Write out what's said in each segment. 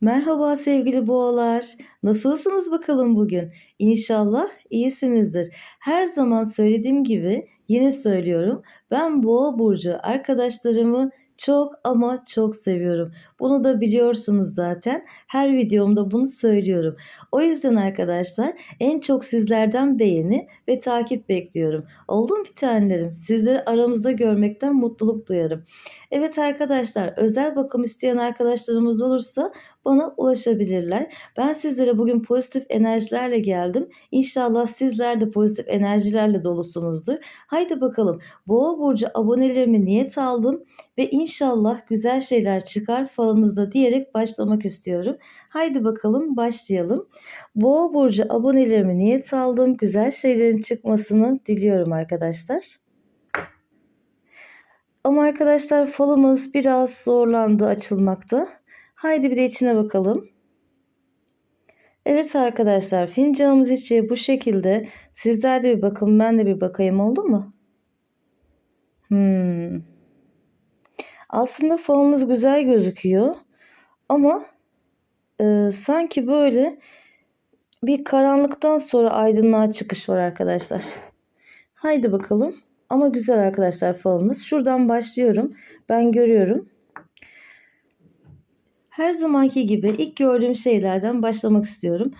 Merhaba sevgili boğalar. Nasılsınız bakalım bugün? İnşallah iyisinizdir. Her zaman söylediğim gibi yine söylüyorum. Ben boğa burcu arkadaşlarımı çok ama çok seviyorum. Bunu da biliyorsunuz zaten. Her videomda bunu söylüyorum. O yüzden arkadaşlar en çok sizlerden beğeni ve takip bekliyorum. Oldu mu bir tanelerim? Sizleri aramızda görmekten mutluluk duyarım. Evet arkadaşlar özel bakım isteyen arkadaşlarımız olursa bana ulaşabilirler. Ben sizlere bugün pozitif enerjilerle geldim. İnşallah sizler de pozitif enerjilerle dolusunuzdur. Haydi bakalım Boğa Burcu abonelerimi niyet aldım ve inşallah güzel şeyler çıkar falınızda diyerek başlamak istiyorum. Haydi bakalım başlayalım. Boğa Burcu abonelerimi niyet aldım. Güzel şeylerin çıkmasını diliyorum arkadaşlar. Ama arkadaşlar falımız biraz zorlandı açılmakta. Haydi bir de içine bakalım. Evet arkadaşlar fincanımız içi bu şekilde. Sizler de bir bakın ben de bir bakayım oldu mu? Hmm. Aslında falınız güzel gözüküyor. Ama e, sanki böyle bir karanlıktan sonra aydınlığa çıkış var arkadaşlar. Haydi bakalım. Ama güzel arkadaşlar falınız. Şuradan başlıyorum. Ben görüyorum. Her zamanki gibi ilk gördüğüm şeylerden başlamak istiyorum.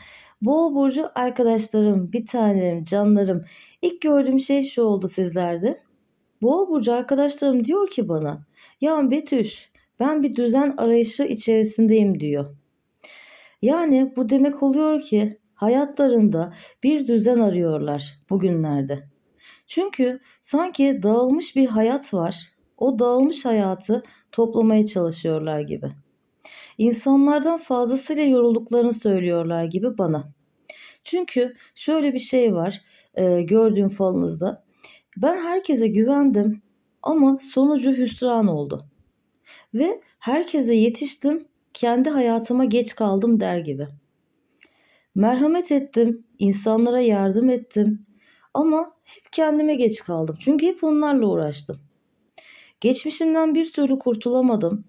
Boğa burcu arkadaşlarım, bir tanelerim, canlarım. İlk gördüğüm şey şu oldu sizlerde. Boğa burcu arkadaşlarım diyor ki bana, "Ya Betüş, ben bir düzen arayışı içerisindeyim." diyor. Yani bu demek oluyor ki hayatlarında bir düzen arıyorlar bugünlerde. Çünkü sanki dağılmış bir hayat var. O dağılmış hayatı toplamaya çalışıyorlar gibi. İnsanlardan fazlasıyla yorulduklarını söylüyorlar gibi bana. Çünkü şöyle bir şey var e, gördüğüm falınızda. Ben herkese güvendim ama sonucu hüsran oldu. Ve herkese yetiştim, kendi hayatıma geç kaldım der gibi. Merhamet ettim, insanlara yardım ettim ama hep kendime geç kaldım. Çünkü hep onlarla uğraştım. Geçmişimden bir türlü kurtulamadım.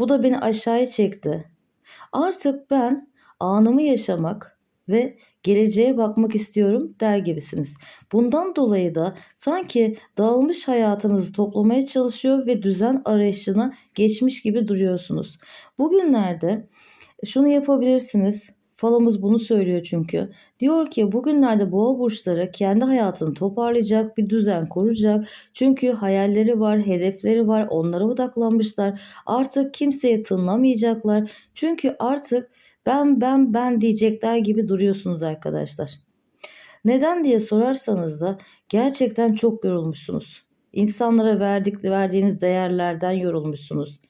Bu da beni aşağıya çekti. Artık ben anımı yaşamak ve geleceğe bakmak istiyorum der gibisiniz. Bundan dolayı da sanki dağılmış hayatınızı toplamaya çalışıyor ve düzen arayışına geçmiş gibi duruyorsunuz. Bugünlerde şunu yapabilirsiniz. Falımız bunu söylüyor çünkü. Diyor ki bugünlerde boğa burçları kendi hayatını toparlayacak, bir düzen kuracak. Çünkü hayalleri var, hedefleri var, onlara odaklanmışlar. Artık kimseye tınlamayacaklar. Çünkü artık ben ben ben diyecekler gibi duruyorsunuz arkadaşlar. Neden diye sorarsanız da gerçekten çok yorulmuşsunuz. İnsanlara verdik, verdiğiniz değerlerden yorulmuşsunuz.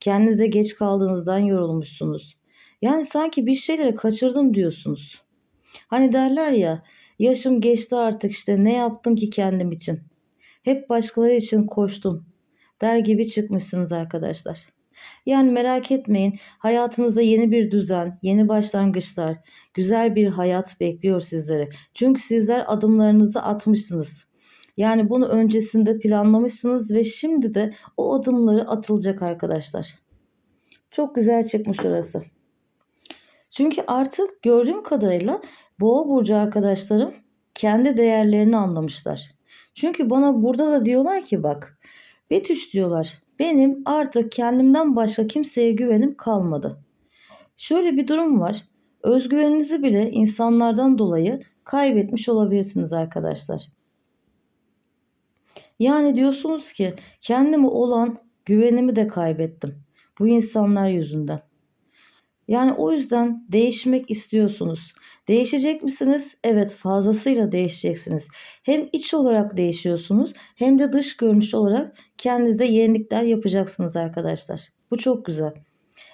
Kendinize geç kaldığınızdan yorulmuşsunuz. Yani sanki bir şeyleri kaçırdım diyorsunuz. Hani derler ya yaşım geçti artık işte ne yaptım ki kendim için. Hep başkaları için koştum der gibi çıkmışsınız arkadaşlar. Yani merak etmeyin hayatınızda yeni bir düzen, yeni başlangıçlar, güzel bir hayat bekliyor sizleri. Çünkü sizler adımlarınızı atmışsınız. Yani bunu öncesinde planlamışsınız ve şimdi de o adımları atılacak arkadaşlar. Çok güzel çıkmış orası. Çünkü artık gördüğüm kadarıyla boğa burcu arkadaşlarım kendi değerlerini anlamışlar. Çünkü bana burada da diyorlar ki bak Betüş diyorlar benim artık kendimden başka kimseye güvenim kalmadı. Şöyle bir durum var. Özgüveninizi bile insanlardan dolayı kaybetmiş olabilirsiniz arkadaşlar. Yani diyorsunuz ki kendime olan güvenimi de kaybettim. Bu insanlar yüzünden. Yani o yüzden değişmek istiyorsunuz. Değişecek misiniz? Evet fazlasıyla değişeceksiniz. Hem iç olarak değişiyorsunuz hem de dış görünüş olarak kendinizde yenilikler yapacaksınız arkadaşlar. Bu çok güzel.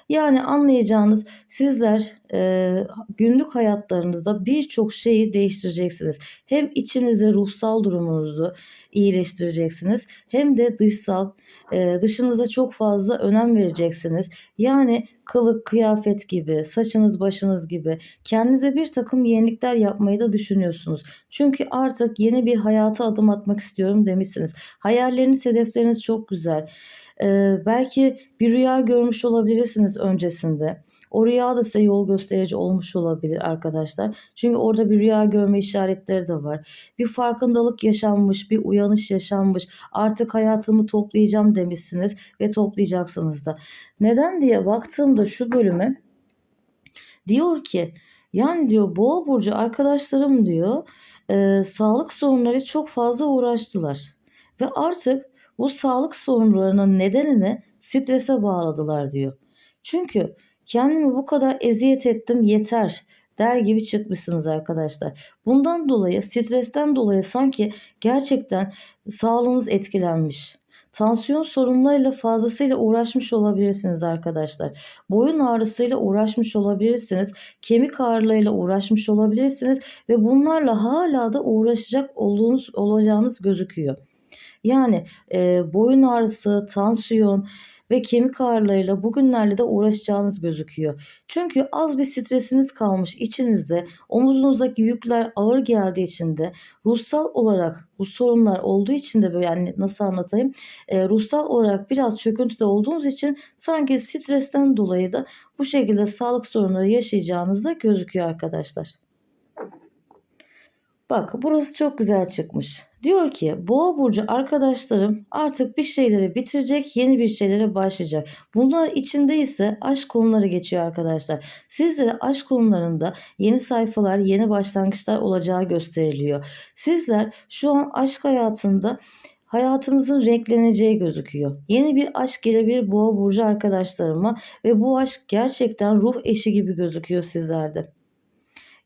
Yani anlayacağınız sizler e, günlük hayatlarınızda birçok şeyi değiştireceksiniz. Hem içinize ruhsal durumunuzu iyileştireceksiniz hem de dışsal e, dışınıza çok fazla önem vereceksiniz. Yani kılık, kıyafet gibi, saçınız, başınız gibi kendinize bir takım yenilikler yapmayı da düşünüyorsunuz. Çünkü artık yeni bir hayata adım atmak istiyorum demişsiniz. Hayalleriniz, hedefleriniz çok güzel. Ee, belki bir rüya görmüş olabilirsiniz öncesinde. O rüya da size yol gösterici olmuş olabilir arkadaşlar. Çünkü orada bir rüya görme işaretleri de var. Bir farkındalık yaşanmış, bir uyanış yaşanmış. Artık hayatımı toplayacağım demişsiniz ve toplayacaksınız da. Neden diye baktığımda şu bölüme diyor ki yani diyor boğa burcu arkadaşlarım diyor e, sağlık sorunları çok fazla uğraştılar. Ve artık bu sağlık sorunlarının nedenini strese bağladılar diyor. Çünkü kendimi bu kadar eziyet ettim yeter der gibi çıkmışsınız arkadaşlar. Bundan dolayı stresten dolayı sanki gerçekten sağlığınız etkilenmiş. Tansiyon sorunlarıyla fazlasıyla uğraşmış olabilirsiniz arkadaşlar. Boyun ağrısıyla uğraşmış olabilirsiniz. Kemik ağrılarıyla uğraşmış olabilirsiniz ve bunlarla hala da uğraşacak olduğunuz olacağınız gözüküyor. Yani e, boyun ağrısı, tansiyon ve kemik ağrılarıyla bugünlerle de uğraşacağınız gözüküyor. Çünkü az bir stresiniz kalmış içinizde, omuzunuzdaki yükler ağır geldiği için de ruhsal olarak bu sorunlar olduğu için de böyle yani nasıl anlatayım? E, ruhsal olarak biraz çöküntüde olduğunuz için sanki stresten dolayı da bu şekilde sağlık sorunları yaşayacağınız da gözüküyor arkadaşlar. Bak burası çok güzel çıkmış. Diyor ki boğa burcu arkadaşlarım artık bir şeyleri bitirecek yeni bir şeylere başlayacak. Bunlar içinde ise aşk konuları geçiyor arkadaşlar. Sizlere aşk konularında yeni sayfalar yeni başlangıçlar olacağı gösteriliyor. Sizler şu an aşk hayatında hayatınızın renkleneceği gözüküyor. Yeni bir aşk gelebilir boğa burcu arkadaşlarıma ve bu aşk gerçekten ruh eşi gibi gözüküyor sizlerde.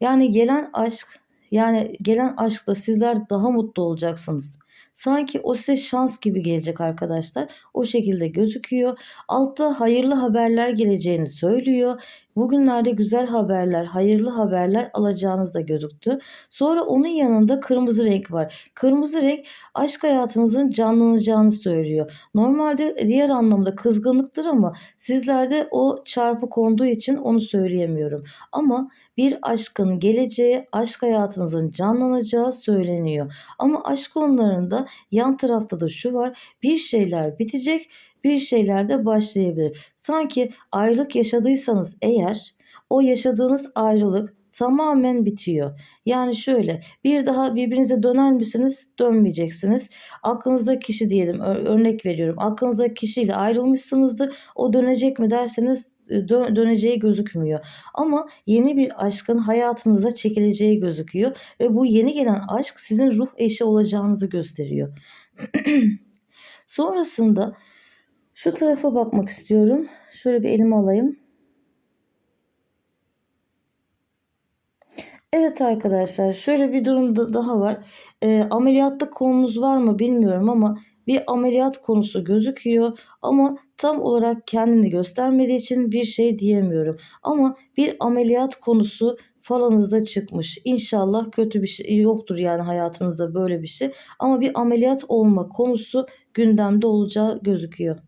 Yani gelen aşk yani gelen aşkla sizler daha mutlu olacaksınız. Sanki o size şans gibi gelecek arkadaşlar. O şekilde gözüküyor. Altta hayırlı haberler geleceğini söylüyor. Bugünlerde güzel haberler, hayırlı haberler alacağınız da gözüktü. Sonra onun yanında kırmızı renk var. Kırmızı renk aşk hayatınızın canlanacağını söylüyor. Normalde diğer anlamda kızgınlıktır ama sizlerde o çarpı konduğu için onu söyleyemiyorum. Ama bir aşkın geleceği, aşk hayatınızın canlanacağı söyleniyor. Ama aşk konularında yan tarafta da şu var. Bir şeyler bitecek, bir şeyler de başlayabilir. Sanki ayrılık yaşadıysanız eğer o yaşadığınız ayrılık tamamen bitiyor. Yani şöyle bir daha birbirinize döner misiniz? Dönmeyeceksiniz. Aklınızdaki kişi diyelim örnek veriyorum. Aklınızdaki kişiyle ayrılmışsınızdır. O dönecek mi derseniz dö- döneceği gözükmüyor. Ama yeni bir aşkın hayatınıza çekileceği gözüküyor ve bu yeni gelen aşk sizin ruh eşi olacağınızı gösteriyor. Sonrasında şu tarafa bakmak istiyorum. Şöyle bir elime alayım. Evet arkadaşlar şöyle bir durum da daha var. E, ameliyatlık konunuz var mı bilmiyorum ama bir ameliyat konusu gözüküyor ama tam olarak kendini göstermediği için bir şey diyemiyorum. Ama bir ameliyat konusu falanızda çıkmış. İnşallah kötü bir şey yoktur yani hayatınızda böyle bir şey. Ama bir ameliyat olma konusu gündemde olacağı gözüküyor.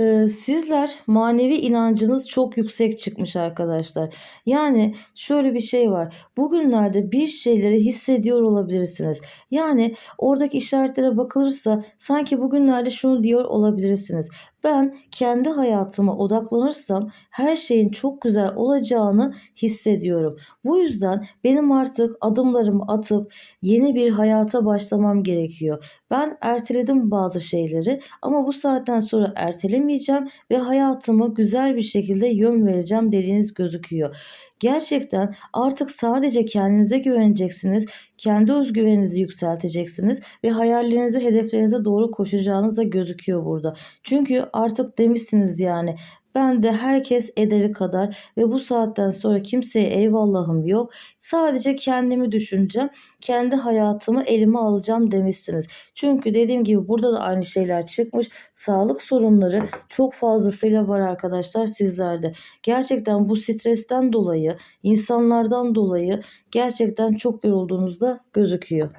Ee, sizler manevi inancınız çok yüksek çıkmış arkadaşlar. Yani şöyle bir şey var. Bugünlerde bir şeyleri hissediyor olabilirsiniz. Yani oradaki işaretlere bakılırsa sanki bugünlerde şunu diyor olabilirsiniz. Ben kendi hayatıma odaklanırsam her şeyin çok güzel olacağını hissediyorum. Bu yüzden benim artık adımlarımı atıp yeni bir hayata başlamam gerekiyor. Ben erteledim bazı şeyleri ama bu saatten sonra ertelemeyeceğim ve hayatıma güzel bir şekilde yön vereceğim dediğiniz gözüküyor. Gerçekten artık sadece kendinize güveneceksiniz, kendi özgüveninizi yükselteceksiniz ve hayallerinize, hedeflerinize doğru koşacağınız da gözüküyor burada. Çünkü artık demişsiniz yani ben de herkes ederi kadar ve bu saatten sonra kimseye eyvallahım yok. Sadece kendimi düşüneceğim. Kendi hayatımı elime alacağım demişsiniz. Çünkü dediğim gibi burada da aynı şeyler çıkmış. Sağlık sorunları çok fazlasıyla var arkadaşlar sizlerde. Gerçekten bu stresten dolayı, insanlardan dolayı gerçekten çok yorulduğunuzda gözüküyor.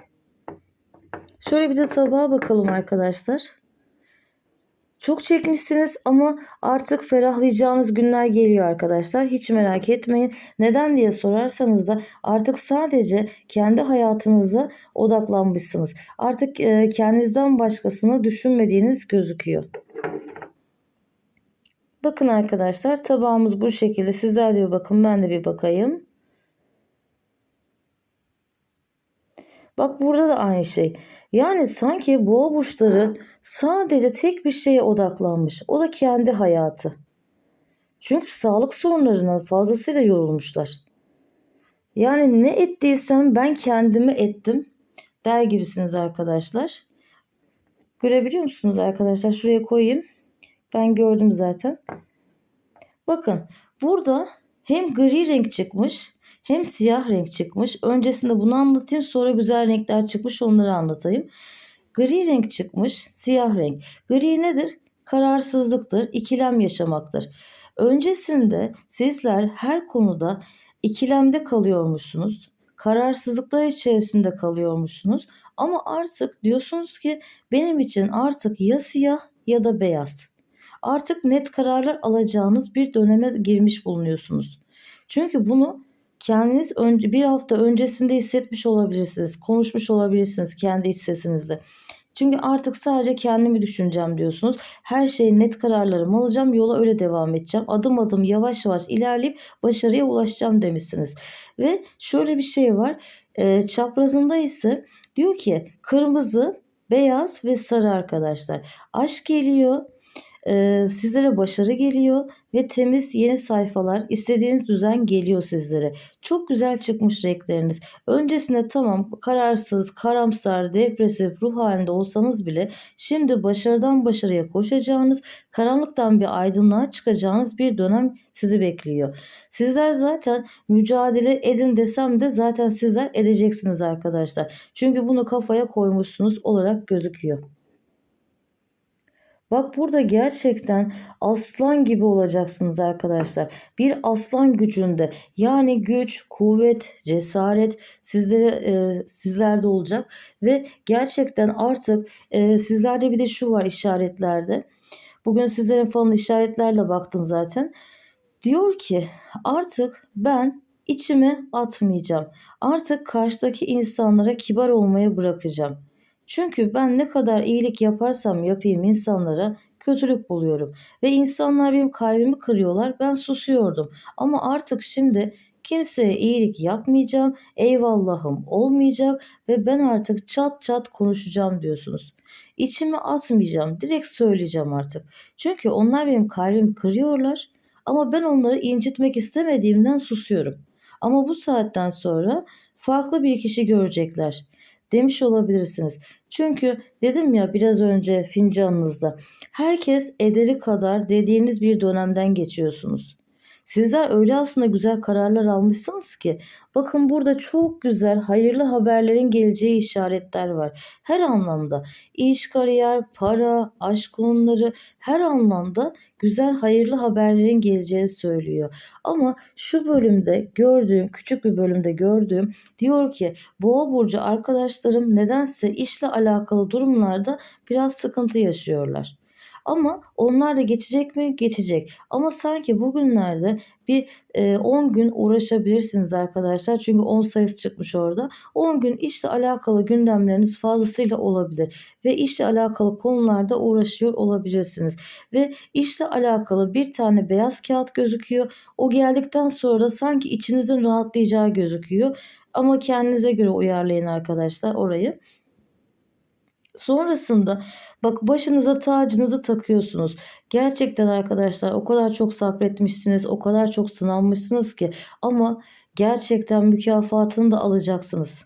Şöyle bir de tabağa bakalım arkadaşlar. Çok çekmişsiniz ama artık ferahlayacağınız günler geliyor arkadaşlar. Hiç merak etmeyin. Neden diye sorarsanız da artık sadece kendi hayatınıza odaklanmışsınız. Artık e, kendinizden başkasını düşünmediğiniz gözüküyor. Bakın arkadaşlar tabağımız bu şekilde. Sizler de bir bakın ben de bir bakayım. Bak burada da aynı şey. Yani sanki boğa burçları sadece tek bir şeye odaklanmış. O da kendi hayatı. Çünkü sağlık sorunlarından fazlasıyla yorulmuşlar. Yani ne ettiysem ben kendimi ettim der gibisiniz arkadaşlar. Görebiliyor musunuz arkadaşlar? Şuraya koyayım. Ben gördüm zaten. Bakın burada hem gri renk çıkmış hem siyah renk çıkmış. Öncesinde bunu anlatayım sonra güzel renkler çıkmış onları anlatayım. Gri renk çıkmış, siyah renk. Gri nedir? Kararsızlıktır, ikilem yaşamaktır. Öncesinde sizler her konuda ikilemde kalıyormuşsunuz. Kararsızlıklar içerisinde kalıyormuşsunuz. Ama artık diyorsunuz ki benim için artık ya siyah ya da beyaz. Artık net kararlar alacağınız bir döneme girmiş bulunuyorsunuz. Çünkü bunu kendiniz önce bir hafta öncesinde hissetmiş olabilirsiniz. Konuşmuş olabilirsiniz kendi iç sesinizde. Çünkü artık sadece kendimi düşüneceğim diyorsunuz. Her şeyi net kararlarımı alacağım. Yola öyle devam edeceğim. Adım adım yavaş yavaş ilerleyip başarıya ulaşacağım demişsiniz. Ve şöyle bir şey var. E, çaprazında ise diyor ki kırmızı, beyaz ve sarı arkadaşlar. Aşk geliyor sizlere başarı geliyor ve temiz yeni sayfalar, istediğiniz düzen geliyor sizlere. Çok güzel çıkmış renkleriniz. Öncesinde tamam kararsız, karamsar, depresif ruh halinde olsanız bile şimdi başarıdan başarıya koşacağınız, karanlıktan bir aydınlığa çıkacağınız bir dönem sizi bekliyor. Sizler zaten mücadele edin desem de zaten sizler edeceksiniz arkadaşlar. Çünkü bunu kafaya koymuşsunuz olarak gözüküyor. Bak burada gerçekten aslan gibi olacaksınız arkadaşlar. Bir aslan gücünde yani güç, kuvvet, cesaret sizlere e, sizlerde olacak ve gerçekten artık e, sizlerde bir de şu var işaretlerde. Bugün sizlerin falan işaretlerle baktım zaten. Diyor ki artık ben içime atmayacağım. Artık karşıdaki insanlara kibar olmayı bırakacağım. Çünkü ben ne kadar iyilik yaparsam yapayım insanlara kötülük buluyorum. Ve insanlar benim kalbimi kırıyorlar. Ben susuyordum. Ama artık şimdi kimseye iyilik yapmayacağım. Eyvallahım olmayacak ve ben artık çat çat konuşacağım diyorsunuz. İçime atmayacağım. Direkt söyleyeceğim artık. Çünkü onlar benim kalbimi kırıyorlar. Ama ben onları incitmek istemediğimden susuyorum. Ama bu saatten sonra farklı bir kişi görecekler demiş olabilirsiniz. Çünkü dedim ya biraz önce fincanınızda herkes ederi kadar dediğiniz bir dönemden geçiyorsunuz. Sizler öyle aslında güzel kararlar almışsınız ki bakın burada çok güzel hayırlı haberlerin geleceği işaretler var. Her anlamda iş, kariyer, para, aşk konuları her anlamda güzel hayırlı haberlerin geleceğini söylüyor. Ama şu bölümde gördüğüm küçük bir bölümde gördüğüm diyor ki Boğa burcu arkadaşlarım nedense işle alakalı durumlarda biraz sıkıntı yaşıyorlar. Ama onlar da geçecek mi? Geçecek. Ama sanki bugünlerde bir e, 10 gün uğraşabilirsiniz arkadaşlar. Çünkü 10 sayısı çıkmış orada. 10 gün işle alakalı gündemleriniz fazlasıyla olabilir. Ve işle alakalı konularda uğraşıyor olabilirsiniz. Ve işle alakalı bir tane beyaz kağıt gözüküyor. O geldikten sonra sanki içinizin rahatlayacağı gözüküyor. Ama kendinize göre uyarlayın arkadaşlar orayı. Sonrasında bak başınıza tacınızı takıyorsunuz. Gerçekten arkadaşlar o kadar çok sabretmişsiniz, o kadar çok sınanmışsınız ki ama gerçekten mükafatını da alacaksınız.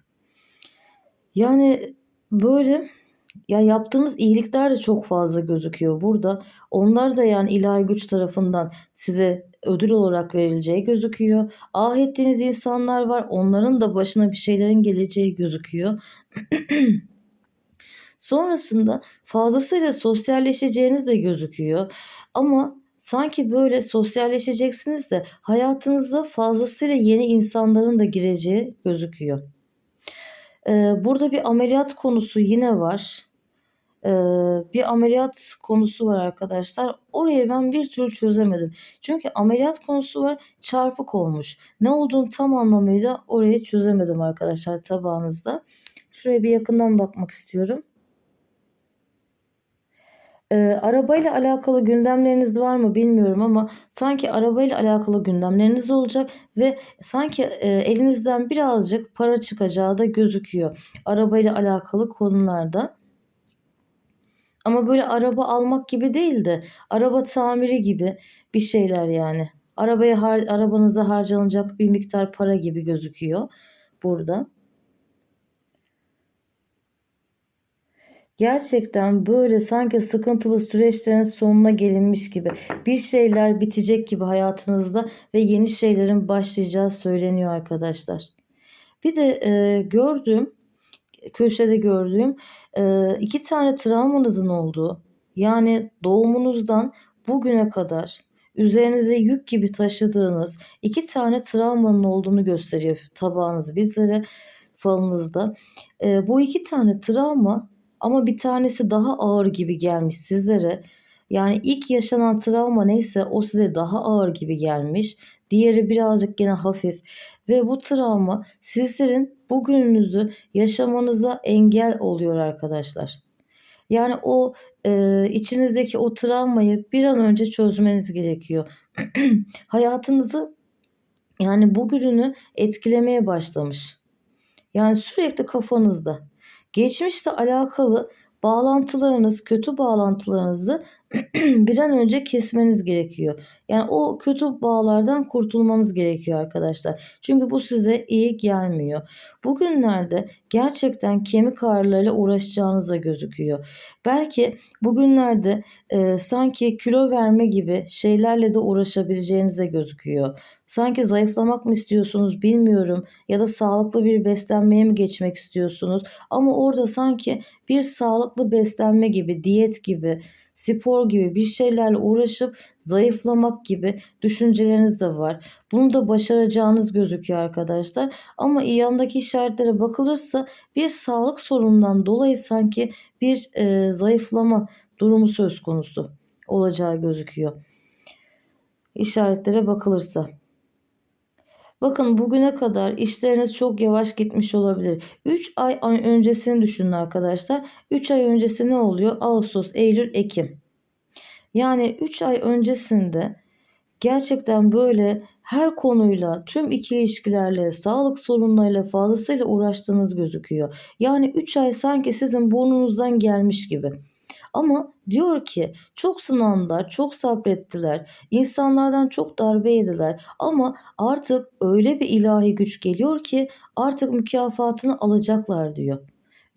Yani böyle ya yaptığınız iyilikler de çok fazla gözüküyor burada. Onlar da yani ilahi güç tarafından size ödül olarak verileceği gözüküyor. Ah ettiğiniz insanlar var. Onların da başına bir şeylerin geleceği gözüküyor. Sonrasında fazlasıyla sosyalleşeceğiniz de gözüküyor. Ama sanki böyle sosyalleşeceksiniz de hayatınıza fazlasıyla yeni insanların da gireceği gözüküyor. Ee, burada bir ameliyat konusu yine var. Ee, bir ameliyat konusu var arkadaşlar. Orayı ben bir türlü çözemedim. Çünkü ameliyat konusu var çarpık olmuş. Ne olduğunu tam anlamıyla orayı çözemedim arkadaşlar tabağınızda. Şuraya bir yakından bakmak istiyorum. E, arabayla alakalı gündemleriniz var mı bilmiyorum ama sanki arabayla alakalı gündemleriniz olacak ve sanki e, elinizden birazcık para çıkacağı da gözüküyor. Arabayla alakalı konularda. Ama böyle araba almak gibi değil de araba tamiri gibi bir şeyler yani. Arabaya har arabanıza harcanacak bir miktar para gibi gözüküyor burada. Gerçekten böyle sanki sıkıntılı süreçlerin sonuna gelinmiş gibi bir şeyler bitecek gibi hayatınızda ve yeni şeylerin başlayacağı söyleniyor arkadaşlar. Bir de e, gördüğüm köşede gördüğüm e, iki tane travmanızın olduğu yani doğumunuzdan bugüne kadar üzerinize yük gibi taşıdığınız iki tane travmanın olduğunu gösteriyor tabağınız bizlere falınızda. E, bu iki tane travma ama bir tanesi daha ağır gibi gelmiş sizlere. Yani ilk yaşanan travma neyse o size daha ağır gibi gelmiş. Diğeri birazcık gene hafif ve bu travma sizlerin bugününüzü yaşamanıza engel oluyor arkadaşlar. Yani o e, içinizdeki o travmayı bir an önce çözmeniz gerekiyor. Hayatınızı yani bugününü etkilemeye başlamış. Yani sürekli kafanızda. Geçmişle alakalı bağlantılarınız, kötü bağlantılarınızı bir an önce kesmeniz gerekiyor. Yani o kötü bağlardan kurtulmanız gerekiyor arkadaşlar. Çünkü bu size iyi gelmiyor. Bugünlerde gerçekten kemik ağrılarıyla uğraşacağınız da gözüküyor. Belki bugünlerde e, sanki kilo verme gibi şeylerle de uğraşabileceğiniz de gözüküyor. Sanki zayıflamak mı istiyorsunuz bilmiyorum ya da sağlıklı bir beslenmeye mi geçmek istiyorsunuz? Ama orada sanki bir sağlıklı beslenme gibi, diyet gibi, spor gibi bir şeylerle uğraşıp zayıflamak gibi düşünceleriniz de var. Bunu da başaracağınız gözüküyor arkadaşlar. Ama yandaki işaretlere bakılırsa bir sağlık sorunundan dolayı sanki bir e, zayıflama durumu söz konusu olacağı gözüküyor. İşaretlere bakılırsa. Bakın bugüne kadar işleriniz çok yavaş gitmiş olabilir. 3 ay öncesini düşünün arkadaşlar. 3 ay öncesi ne oluyor? Ağustos, Eylül, Ekim. Yani 3 ay öncesinde gerçekten böyle her konuyla, tüm ikili ilişkilerle, sağlık sorunlarıyla fazlasıyla uğraştığınız gözüküyor. Yani 3 ay sanki sizin burnunuzdan gelmiş gibi. Ama diyor ki çok sınandılar, çok sabrettiler, insanlardan çok darbe yediler ama artık öyle bir ilahi güç geliyor ki artık mükafatını alacaklar diyor.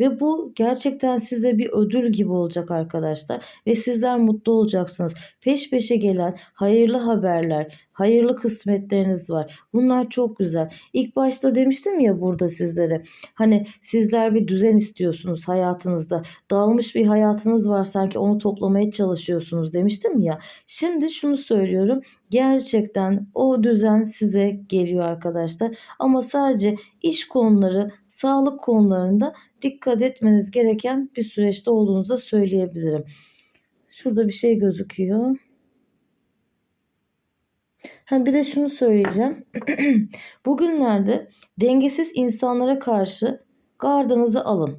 Ve bu gerçekten size bir ödül gibi olacak arkadaşlar. Ve sizler mutlu olacaksınız. Peş peşe gelen hayırlı haberler, hayırlı kısmetleriniz var. Bunlar çok güzel. İlk başta demiştim ya burada sizlere. Hani sizler bir düzen istiyorsunuz hayatınızda. Dağılmış bir hayatınız var sanki onu toplamaya çalışıyorsunuz demiştim ya. Şimdi şunu söylüyorum. Gerçekten o düzen size geliyor arkadaşlar. Ama sadece iş konuları, sağlık konularında dikkat etmeniz gereken bir süreçte olduğunuzu söyleyebilirim. Şurada bir şey gözüküyor. Ha bir de şunu söyleyeceğim. Bugünlerde dengesiz insanlara karşı gardınızı alın.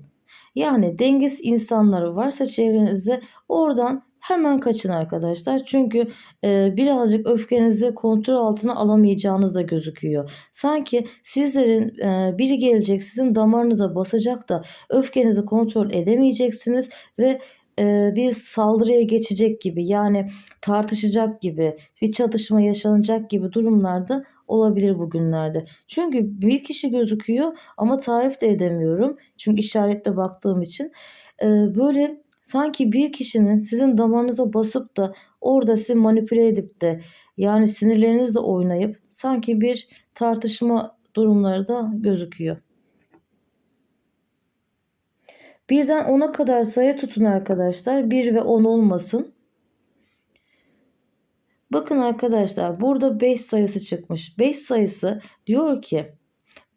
Yani dengesiz insanları varsa çevrenizde oradan hemen kaçın arkadaşlar. Çünkü e, birazcık öfkenizi kontrol altına alamayacağınız da gözüküyor. Sanki sizlerin e, biri gelecek sizin damarınıza basacak da öfkenizi kontrol edemeyeceksiniz ve e, bir saldırıya geçecek gibi yani tartışacak gibi bir çatışma yaşanacak gibi durumlarda olabilir bugünlerde. Çünkü bir kişi gözüküyor ama tarif de edemiyorum. Çünkü işaretle baktığım için böyle sanki bir kişinin sizin damarınıza basıp da orada sizi manipüle edip de yani sinirlerinizle oynayıp sanki bir tartışma durumları da gözüküyor. Birden 10'a kadar sayı tutun arkadaşlar. 1 ve 10 olmasın. Bakın arkadaşlar burada 5 sayısı çıkmış. 5 sayısı diyor ki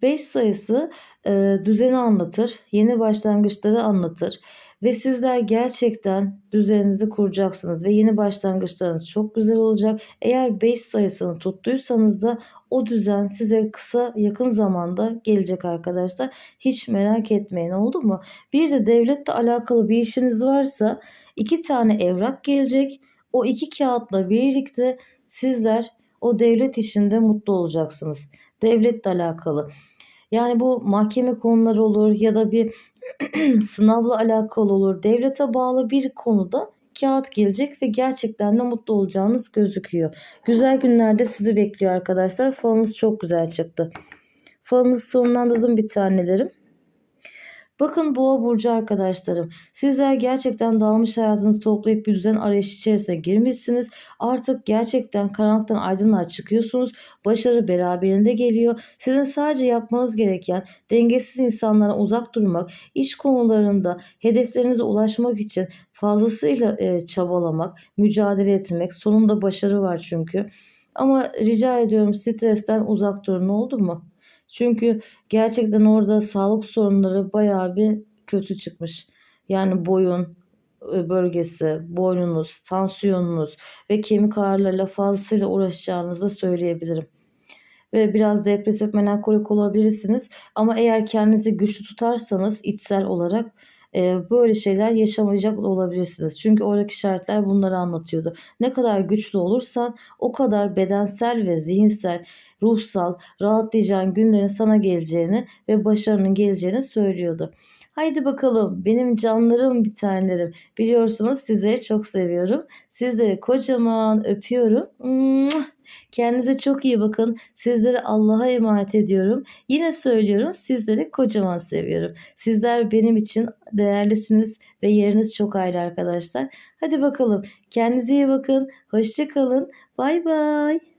5 sayısı e, düzeni anlatır, yeni başlangıçları anlatır ve sizler gerçekten düzeninizi kuracaksınız ve yeni başlangıçlarınız çok güzel olacak. Eğer 5 sayısını tuttuysanız da o düzen size kısa yakın zamanda gelecek arkadaşlar. Hiç merak etmeyin oldu mu? Bir de devletle alakalı bir işiniz varsa iki tane evrak gelecek. O iki kağıtla birlikte sizler o devlet işinde mutlu olacaksınız. Devletle alakalı. Yani bu mahkeme konuları olur ya da bir sınavla alakalı olur. Devlete bağlı bir konuda kağıt gelecek ve gerçekten de mutlu olacağınız gözüküyor. Güzel günlerde sizi bekliyor arkadaşlar. Falınız çok güzel çıktı. Falınızı sonlandırdım bir tanelerim. Bakın boğa burcu arkadaşlarım. Sizler gerçekten dağılmış hayatınızı toplayıp bir düzen arayışı içerisine girmişsiniz. Artık gerçekten karanlıktan aydınlığa çıkıyorsunuz. Başarı beraberinde geliyor. Sizin sadece yapmanız gereken dengesiz insanlara uzak durmak, iş konularında hedeflerinize ulaşmak için fazlasıyla e, çabalamak, mücadele etmek. Sonunda başarı var çünkü. Ama rica ediyorum stresten uzak durun oldu mu? Çünkü gerçekten orada sağlık sorunları bayağı bir kötü çıkmış. Yani boyun e, bölgesi, boynunuz, tansiyonunuz ve kemik ağrılarıyla fazlasıyla uğraşacağınızı da söyleyebilirim. Ve biraz depresif melankolik olabilirsiniz. Ama eğer kendinizi güçlü tutarsanız içsel olarak e, böyle şeyler yaşamayacak olabilirsiniz. Çünkü oradaki işaretler bunları anlatıyordu. Ne kadar güçlü olursan o kadar bedensel ve zihinsel, ruhsal rahatlayacağın günlerin sana geleceğini ve başarının geleceğini söylüyordu. Haydi bakalım benim canlarım bir tanelerim. Biliyorsunuz sizleri çok seviyorum. Sizleri kocaman öpüyorum. Kendinize çok iyi bakın. Sizleri Allah'a emanet ediyorum. Yine söylüyorum sizleri kocaman seviyorum. Sizler benim için değerlisiniz ve yeriniz çok ayrı arkadaşlar. Hadi bakalım kendinize iyi bakın. Hoşçakalın. Bay bay.